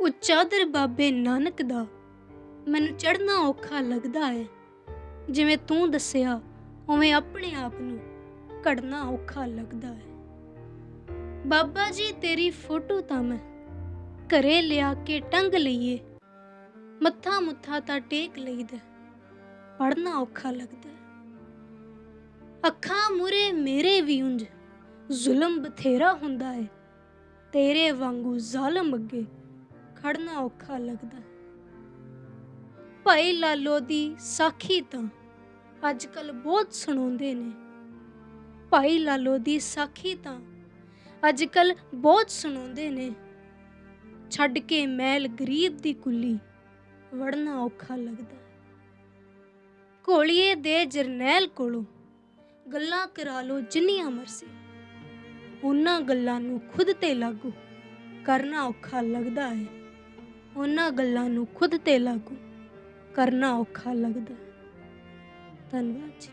ਉੱਚਾ ਦਰ ਬਾਬੇ ਨਾਨਕ ਦਾ। ਮੈਨੂੰ ਚੜਨਾ ਔਖਾ ਲੱਗਦਾ ਹੈ। ਜਿਵੇਂ ਤੂੰ ਦੱਸਿਆ, ਉਵੇਂ ਆਪਣੇ ਆਪ ਨੂੰ ਘੜਨਾ ਔਖਾ ਲੱਗਦਾ ਹੈ। ਬਾਬਾ ਜੀ, ਤੇਰੀ ਫੋਟੋ ਤਾਂ ਮੈਂ ਘਰੇ ਲਿਆ ਕੇ ਟੰਗ ਲਈਏ। ਮੱਥਾ ਮੁੱਥਾ ਤਾਂ ਟੇਕ ਲਈਦਾ ਪੜਨਾ ਔਖਾ ਲੱਗਦਾ ਅੱਖਾਂ ਮੂਰੇ ਮੇਰੇ ਵੀ ਉਂਝ ਜ਼ੁਲਮ ਬਥੇਰਾ ਹੁੰਦਾ ਹੈ। ਤੇਰੇ ਵਾਂਗੂ ਜ਼ਾਲਮ ਅੱਗੇ ਖੜਨਾ ਔਖਾ ਲੱਗਦਾ। ਭਾਈ ਲਾਲੋ ਦੀ ਸਾਖੀ ਤਾਂ ਅੱਜ ਕੱਲ ਬਹੁਤ ਸੁਣਾਉਂਦੇ ਨੇ। ਭਾਈ ਲਾਲੋ ਦੀ ਸਾਖੀ ਤਾਂ ਅੱਜ ਕੱਲ ਬਹੁਤ ਸੁਣਾਉਂਦੇ ਨੇ। ਛੱਡ ਕੇ ਮੈਲ ਗਰੀਬ ਦੀ ਕੁੱਲੀ ਵੜਨਾ ਔਖਾ ਲੱਗਦਾ। ਹੈ। ਘੋਲੀਏ ਦੇ ਜਰਨੈਲ ਕੋਲੋਂ ਗੱਲਾਂ ਕਰਾ ਲੋ ਜਿੰਨੀਆਂ ਮਰਜ਼ੀ। ਉਹਨਾਂ ਗੱਲਾਂ ਨੂੰ ਖੁਦ ਤੇ ਲਾਗੂ ਕਰਨਾ ਔਖਾ ਲੱਗਦਾ ਹੈ। ਉਹਨਾਂ ਗੱਲਾਂ ਨੂੰ ਖੁਦ ਤੇ ਲਾਗੂ ਕਰਨਾ ਔਖਾ ਲੱਗਦਾ ਧੰਨਵਾਦ ਜੀ।